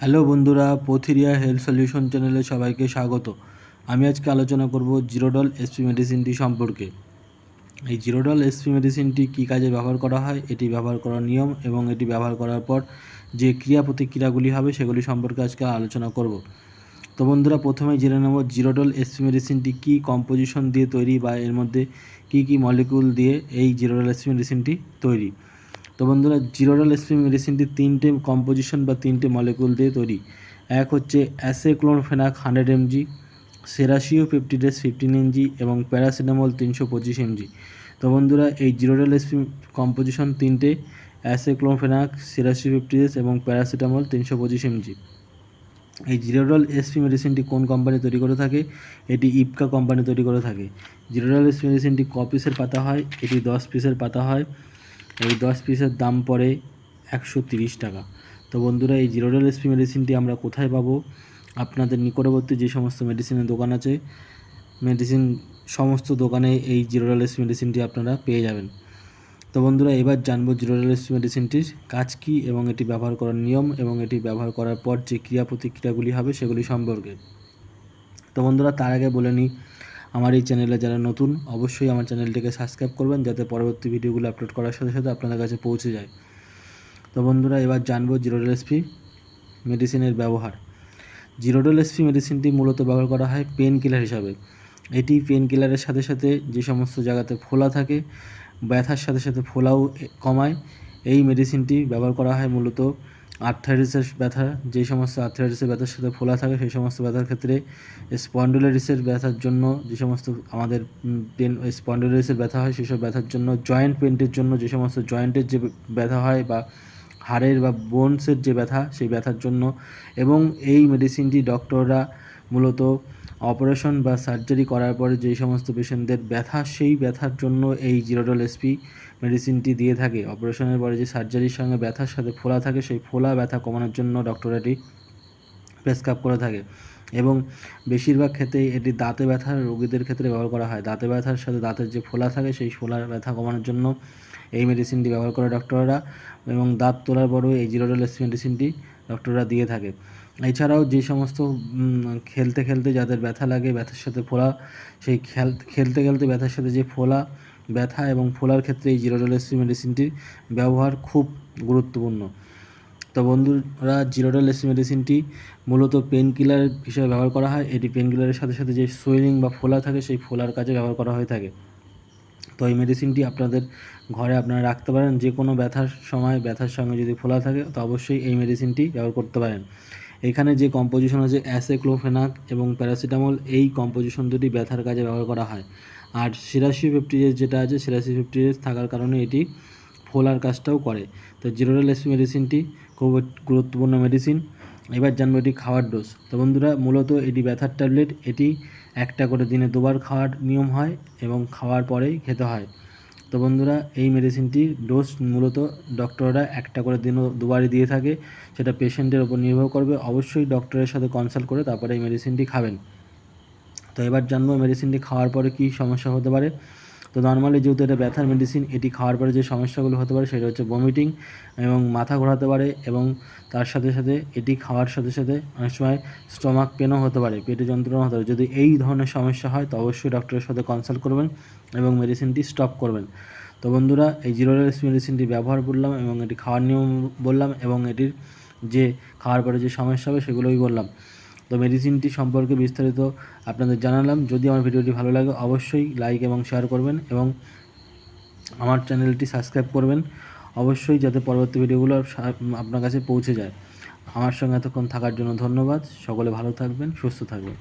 Hello বন্ধুরা, পথিরিয়া health solution চ্যানেলে সবাইকে স্বাগত। আমি আজকে আলোচনা করব জিরোডল এসপি মেডিসিনটি সম্পর্কে। এই জিরোডল এসপি মেডিসিনটি কী কাজে ব্যবহার করা হয়, এটি ব্যবহার করার নিয়ম এবং এটি ব্যবহার করার পর যে ক্রিয়া প্রতিক্রিয়াগুলি হবে সেগুলি সম্পর্কে আজকে আলোচনা করব। তো বন্ধুরা, প্রথমেই জেনে নেব জিরোডল এসপি মেডিসিনটি কী কম্পোজিশন দিয়ে তৈরি বা এর মধ্যে কী কী মলিকুল দিয়ে এই জিরোডল এসপি মেডিসিনটি তৈরি। তো বন্ধুরা জিরোডাল এসপি মেডিসিনটি তিনটে কম্পোজিশন বা তিনটে মলিকুল দিয়ে তৈরি। এক হচ্ছে অ্যাসেক্লোনফেনাক হান্ড্রেড এমজি সেরাসিও ফিফটিডেস ফিফটিন এমজি এবং প্যারাসিটামল তিনশো পঁচিশ এমজি তো বন্ধুরা, এই জিরোডাল এসপি কম্পোজিশন তিনটে অ্যাসেক্লোনফেনাক সেরাসিও ফিফটিডেস এবং প্যারাসিটামল তিনশো পঁচিশ এমজি এই জিরোডল এসপি মেডিসিনটি কোন কোম্পানি তৈরি করে থাকে? এটি ইপকা কোম্পানি তৈরি করে থাকে। জিরোডল এসপি মেডিসিনটি ক পিসের পাতা হয়, এটি দশ পিসের পাতা হয়। এই দশ পিসের দাম পড়ে একশো টাকা। তো বন্ধুরা, এই জিরোডাল এসপি মেডিসিনটি আমরা কোথায় পাবো? আপনাদের নিকটবর্তী যে সমস্ত মেডিসিনের দোকান আছে, মেডিসিন সমস্ত দোকানে এই জিরোডাল এসপি মেডিসিনটি আপনারা পেয়ে যাবেন। তো বন্ধুরা, এবার জানব জিরোডাল এসপি মেডিসিনটির কাজ কী এবং এটি ব্যবহার করার নিয়ম এবং এটি ব্যবহার করার পর যে ক্রিয়া প্রতিক্রিয়াগুলি হবে সেগুলি সম্পর্কে। তো বন্ধুরা, তার আগে বলে নিই আমার এই চ্যানেলে যারা নতুন, অবশ্যই আমার চ্যানেলটিকে সাবস্ক্রাইব করবেন যাতে পরবর্তী ভিডিওগুলো আপলোড করার সাথে সাথে আপনাদের কাছে পৌঁছে যায়। তো বন্ধুরা, এবার জানব জিরোডল এসপি মেডিসিনের ব্যবহার। জিরোডল এসপি মেডিসিনটি মূলত ব্যবহার করা হয় পেন কিলার হিসাবে। এটি পেন কিলারের সাথে সাথে যে সমস্ত জায়গাতে ফোলা থাকে, ব্যথার সাথে সাথে ফোলাও কমায়। এই মেডিসিনটি ব্যবহার করা হয় মূলত আর্থাইটিসের ব্যথা, যে সমস্ত আর্থারিসের ব্যথার সাথে ফোলা থাকে, সেই সমস্ত ব্যথার ক্ষেত্রে স্পন্ডোলাইটিসের ব্যথার জন্য, যে সমস্ত আমাদের পেন, স্পন্ডোলাইটিসের ব্যথা হয়, সেসব ব্যথার জন্য, জয়েন্ট পেন্টের জন্য যে সমস্ত জয়েন্টের যে ব্যথা হয় বা হাড়ের বা বোনসের যে ব্যথা, সেই ব্যথার জন্য। এবং এই মেডিসিনটি ডক্টররা মূলত অপারেশন বা সার্জারি করার পরে যেই সমস্ত পেশেন্টদের ব্যথা, সেই ব্যথার জন্য এই জিরোডল এসপি মেডিসিনটি দিয়ে থাকে। অপারেশনের পরে যে সার্জারির সঙ্গে ব্যথার সাথে ফোলা থাকে, সেই ফোলা ব্যথা কমানোর জন্য ডক্টর এটি প্রেসক্রাইব করে থাকে। এবং বেশিরভাগ ক্ষেত্রেই এটি দাঁতে ব্যথার রোগীদের ক্ষেত্রে ব্যবহার করা হয়। দাঁতে ব্যথার সাথে দাঁতের যে ফোলা থাকে, সেই ফোলার ব্যথা কমানোর জন্য এই মেডিসিনটি ব্যবহার করে ডক্টররা এবং দাঁত তোলার পরেও এই জিরোডল এসপি মেডিসিনটি ডক্টররা দিয়ে থাকে। এছাড়াও যে সমস্ত খেলতে খেলতে যাদের ব্যথা লাগে, ব্যথার সাথে ফোলা, সেই খেল, খেলতে খেলতে ব্যথার সাথে যে ফোলা, ব্যথা এবং ফোলার ক্ষেত্রে এই জিরোডোলেসি মেডিসিনটির ব্যবহার খুব গুরুত্বপূর্ণ। তো বন্ধুরা জিরোডোলেসি মেডিসিনটি মূলত পেন কিলার হিসেবে ব্যবহার করা হয়। এটি পেন কিলারের সাথে সাথে যে সুইলিং বা ফোলা থাকে, সেই ফোলার কাজে ব্যবহার করা হয়ে থাকে। তো এই মেডিসিনটি আপনাদের ঘরে আপনারা রাখতে পারেন। যে কোনো ব্যথার সময়, ব্যথার সঙ্গে যদি ফোলা থাকে, তো অবশ্যই এই মেডিসিনটি ব্যবহার করতে পারেন। এখানে যে কম্পোজিশন আছে অ্যাসেক্লোফেনাক এবং প্যারাসিটামল এই কম্পোজিশন দুটি ব্যথার কাজে ব্যবহার করা হয়। আর সিরাসি ফিফটিজেস যেটা আছে সিরাসি ফিফটিজেস থাকার কারণে এটি ফোলার কাজটাও করে। তো জিরোডাল এসি মেডিসিনটি খুব গুরুত্বপূর্ণ মেডিসিন এবার জানব এটি খাওয়ার ডোজ তো বন্ধুরা, মূলত এটি ব্যথার ট্যাবলেট এটি একটা করে দিনে দুবার খাওয়ার নিয়ম হয় এবং খাওয়ার পরেই খেতে হয়। তো বন্ধুরা, এই মেডিসিনটির ডোজ মূলত ডক্টররা একটা করে দিন দুবারই দিয়ে থাকে। সেটা পেশেন্টের ওপর নির্ভর করবে। অবশ্যই ডক্টরের সাথে কনসাল্ট করে তারপরে এই মেডিসিনটি খাবেন। তো এবার জানব মেডিসিনটি খাওয়ার পরে কী সমস্যা হতে পারে। তো নর্মালি যেহেতু এটা ব্যথার মেডিসিন এটি খাওয়ার পরে যে সমস্যাগুলো হতে পারে সেটা হচ্ছে বমিটিং এবং মাথা ঘোরাতে পারে এবং তার সাথে সাথে এটি খাওয়ার সাথে সাথে অনেক সময় স্টমাক পেনও হতে পারে, পেটে যন্ত্রণা হতে পারে। যদি এই ধরনের সমস্যা হয়, তো অবশ্যই ডক্টরের সাথে কনসাল্ট করবেন এবং মেডিসিনটি স্টপ করবেন। তো বন্ধুরা, এই জিরোলেস মেডিসিনটি ব্যবহার করলাম এবং এটি খাওয়ার নিয়ম বললাম এবং এটির যে খাওয়ার পরে যে সমস্যা হবে সেগুলোই বললাম। তো মেডিসিনটি সম্পর্কে বিস্তারিত আপনাদের জানালাম। যদি আমার ভিডিওটি ভালো লাগে, অবশ্যই লাইক এবং শেয়ার করবেন এবং আমার চ্যানেলটি সাবস্ক্রাইব করবেন। অবশ্যই যাতে পরবর্তী ভিডিওগুলো আপনার কাছে পৌঁছে যায়। আমার সঙ্গে এতক্ষণ থাকার জন্য ধন্যবাদ। সকলে ভালো থাকবেন, সুস্থ থাকবেন।